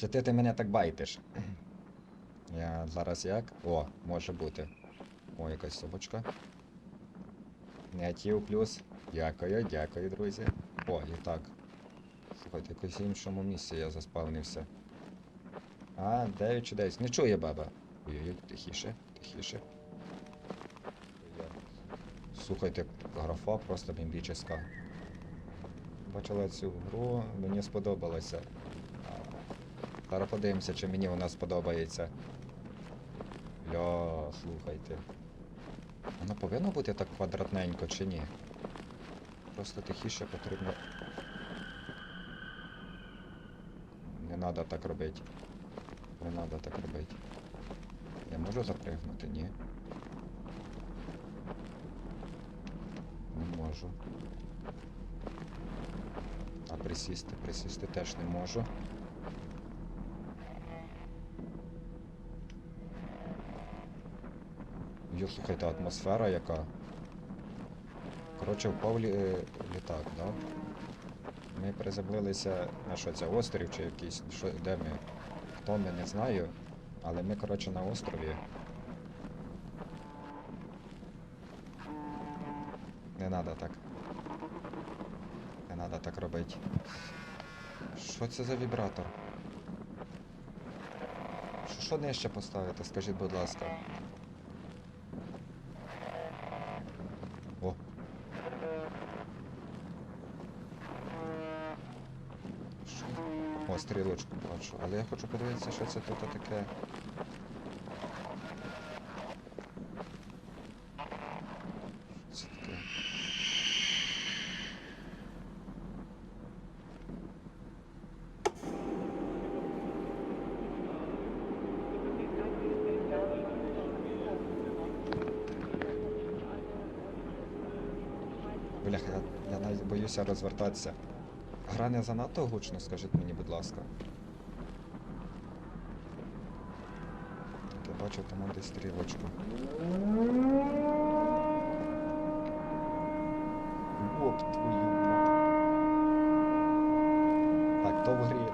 Чи ти, ти мене так байтиш? Я зараз як? О, може бути. О, якась собачка. Неатів плюс. Дякую, дякую, друзі. О, і так. Слухайте, в іншому місці я заспавнився. А, 9 чи 10. Не чує баба. Ой-ой-ой, тихіше, тихіше. Слухайте, графа просто бомбіческа. Бачила цю гру, мені сподобалося. Зараз подивимося, чи мені вона сподобається. Ля, слухайте. Воно повинно бути так квадратненько чи ні? Просто тихіше потрібно. Не треба так робити. Не треба так робити. Я можу запригнути? Ні. Не можу. А присісти, присісти теж не можу. Слухайте, атмосфера яка. Коротше, впав лі... е, літак, да? Ми приземлилися на що це, острів чи якийсь, що, де ми? Хто ми, не знаю. Але ми, коротше, на острові. Не треба так. Не треба так робити. Що це за вібратор? Що, що нижче поставити, скажіть, будь ласка. О. Що? О, стрілочку бачу. Але я хочу подивитися, що це тут таке. Розвертатися. Гра не занадто гучно, скажіть мені, будь ласка. Так, я бачу там десь стрілочку. Оп, твою. Так, то в грі.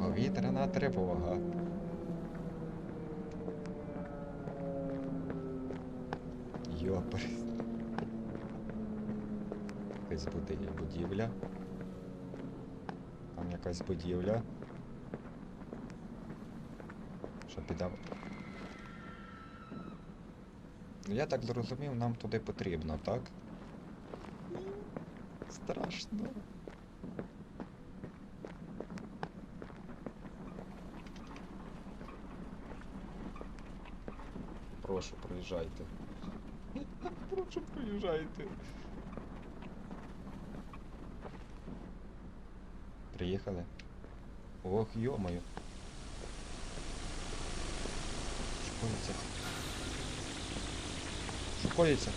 Повітряна тривога. Якась будівля. Там якась будівля. Що підав. Ну, Я так зрозумів, нам туди потрібно, так? Страшно. Прошу, проїжджайте. Прошу, проїжджайте. Приїхали. Ох, йомаю. Шукується. Шукується.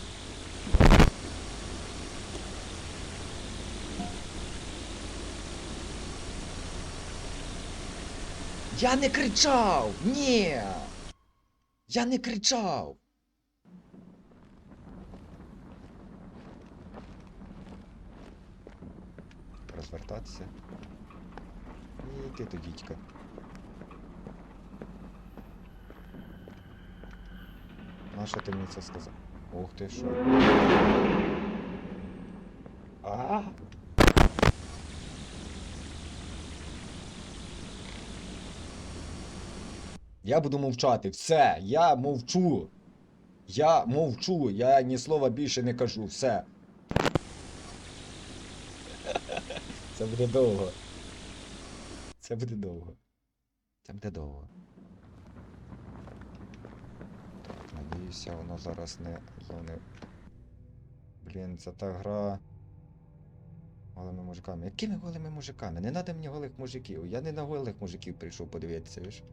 Я не кричав! Ні! Я не кричав! розвертатися. І йти до дідька. Нащо ти мені це сказав? Ух ти що. А! Я буду мовчати. Все, я мовчу. Я мовчу, я ні слова більше не кажу. Все. Це буде довго. Це буде довго. Це буде довго. Надіюся, воно зараз не зони. Блін, це та гра. Голими мужиками. Якими голими мужиками? Не треба мені голих мужиків. Я не на голих мужиків прийшов подивитися, ви ж.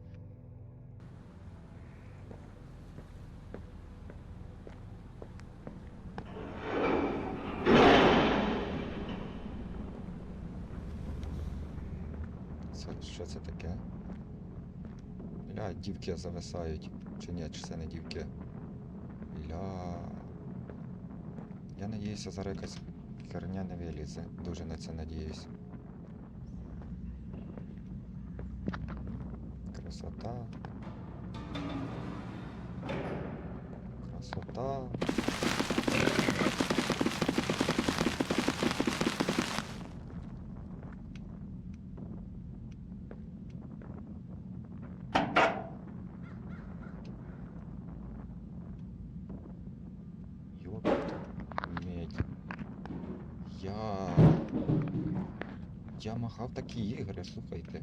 Це, що це таке? Бля, дівки зависають. Чи ні, чи це не дівки? Бля. Я надіюся, зараз якась херня не вилізе. Дуже на це надіюсь. Красота. Красота. Ёпта медь. Я. Я махав такі ігри, слухайте.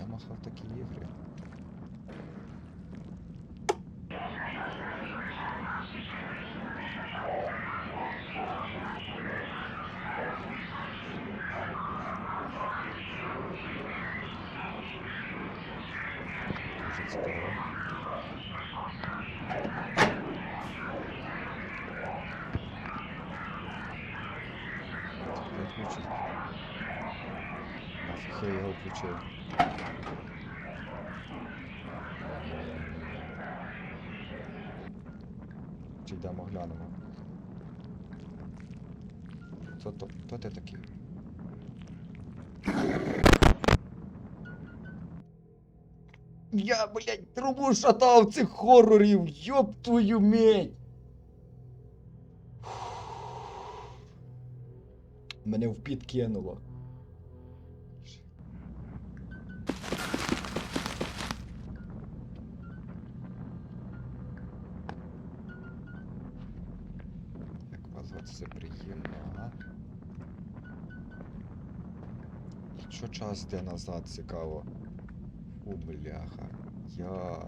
Я махав такі ігри. Дуже цікаво. Виключить. Нафіг я його включив. Чи йдемо глянемо. Хто, то, хто? Я, блядь, трубу шатав цих хорорів, ёб твою медь! Мене в піт кинуло. Як вас все приємно. І що час йде назад, цікаво. Фу, бляха. Я.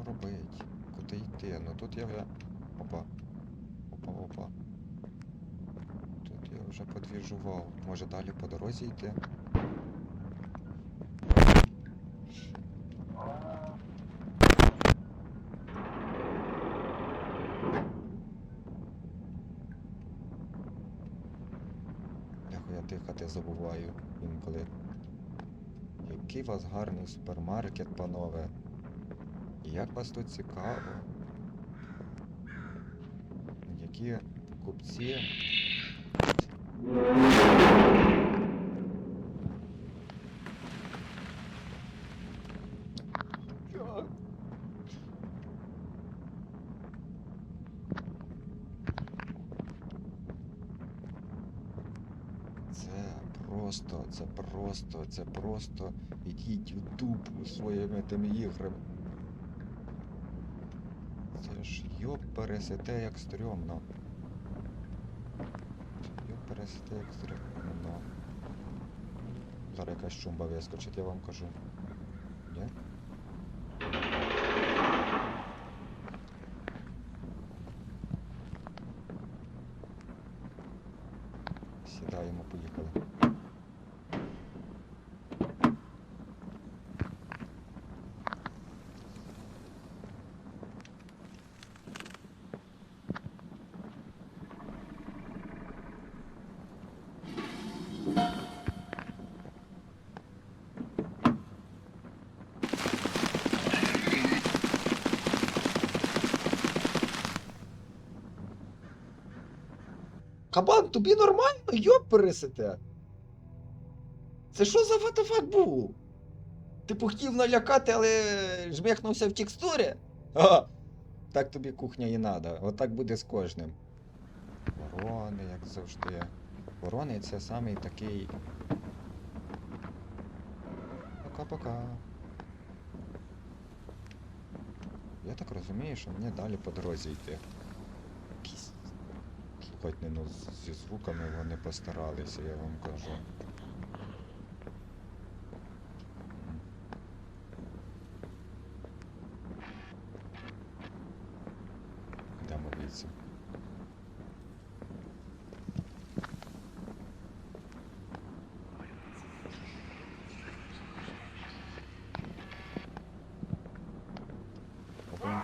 Що робить? Куди йти? Ну тут я вже. Опа. Опа, опа. Тут я вже подвіжував. Може далі по дорозі йти? Я дихати забуваю інколи. Який у вас гарний супермаркет, панове. Як вас тут цікаво? Які купці. Це просто, це просто ідіть в дупу своїми тими іграми. Це ж йоп пересете як стрьомно. Йоп пересете як стрьомно. Зараз якась чумба вискочить, я вам кажу. Ні? Кабан, тобі нормально? Йоп пересете. Це що за фотофак був? Типу хотів налякати, але жмехнувся в текстурі? Ага. Так тобі кухня і надо. Отак буде з кожним. Ворони, як завжди. Ворони це самий такий. Пока-пока. Я так розумію, що мені далі по дорозі йти. Слухайте, ну зі звуками вони постаралися, я вам кажу. Йдемо віці. Один.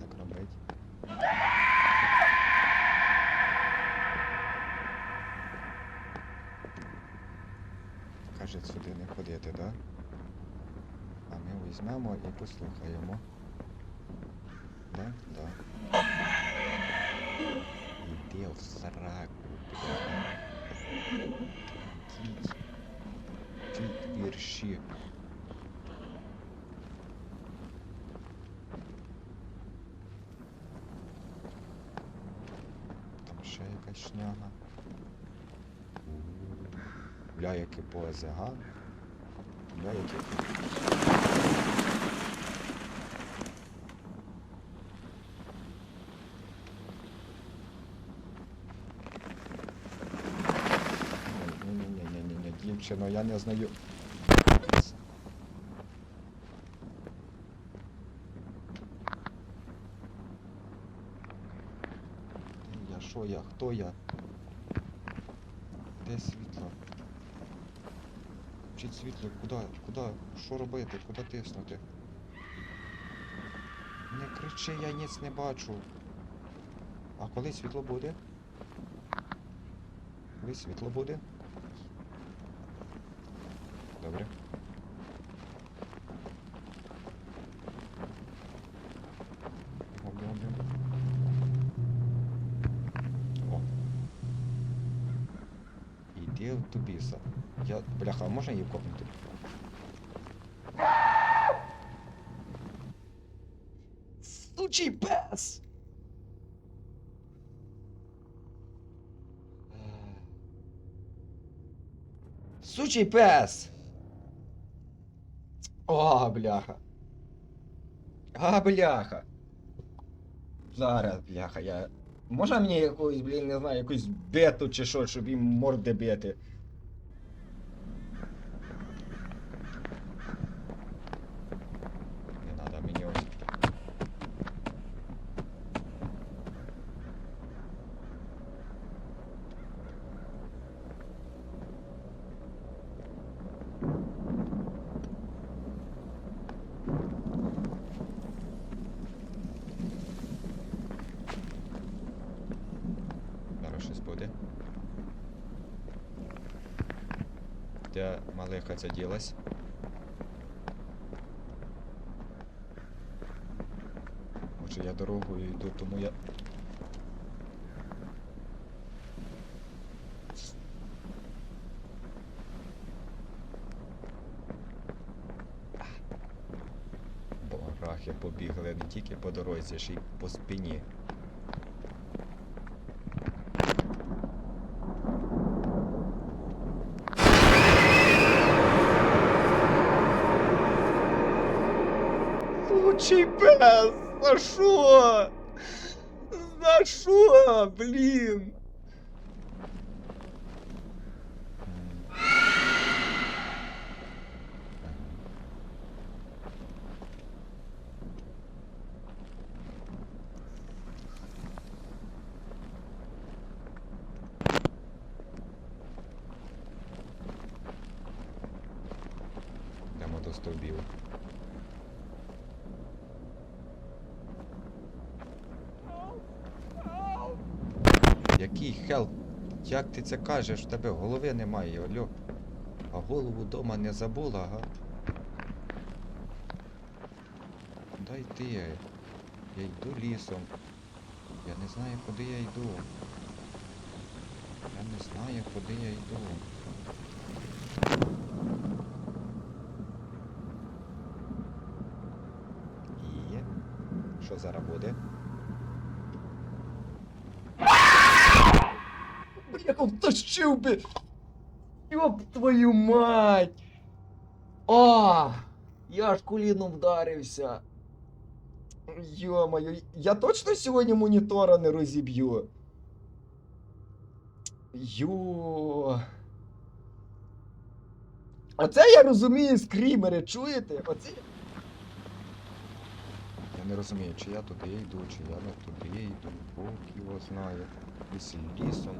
так робити. Каже, сюди не ходити, да? А ми візьмемо і послухаємо. Да? Да. Іди в сраку, чуть. Вірші. Там ще якась шняга. У, Бля, яке поезе, га? Бля, яке. Ні, ні, ні, ні, ні, ні, дівчино, я не знаю. Я що я? Хто я? Де світло? Вчить світло, куди? Куди? Що робити? Куди тиснути? Не кричи, я ніц не бачу. А коли світло буде? Коли світло буде? Добре. Бігом, бігом, бігом. О. Іди в тубіса. Я. Бляха, а можна її вкопнути? Сучий пес! Сучий пес! О, бляха. А, бляха. Зараз, бляха, я. Можна мені якусь, блін, не знаю, якусь бету чи що, щоб їм морди бити? Не надо мені ось. Зараз щось буде. Малиха ця ділась? Може я дорогою йду, тому я. Барахи побігли не тільки по дорозі, ще й по спині. Сучий пес! За що? За що, блін? Йдемо до стовбів. Який хелп? Як ти це кажеш? В тебе голови немає, альо. А голову дома не забула, ага. Дай ти. Я йду лісом. Я не знаю, куди я йду. Я не знаю, куди я йду. І що зараз буде? Втащив би! Ёб твою мать! О! Я ж коліном вдарився. Йо-моє, я точно сьогодні монітора не розіб'ю. Йо. Оце я розумію скрімери, чуєте? Оце. Я не розумію, чи я туди йду, чи я не туди йду. Бог його знає. Ліс лісом.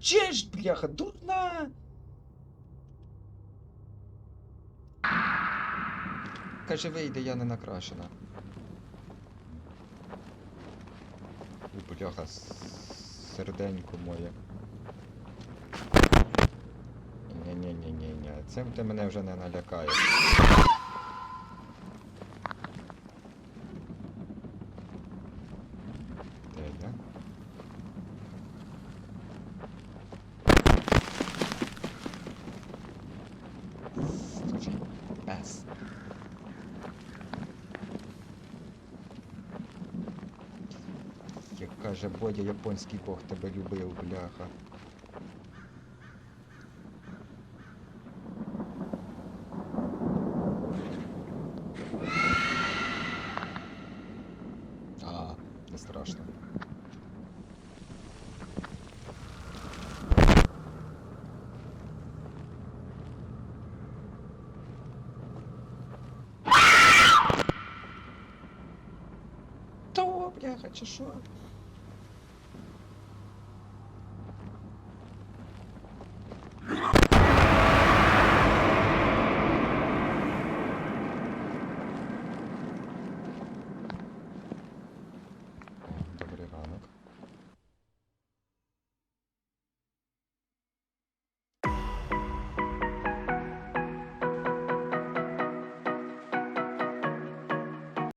Що бляха, дурна? каже, вийде, я не накрашена. Бляха, серденько моє. Ні-ні-ні-ні-ні. Цим ти мене вже не налякаєш. Де я? Слухай, Як каже Бодя, японський бог тебе любив, бляха. А, не страшно. То, бляха, чи що?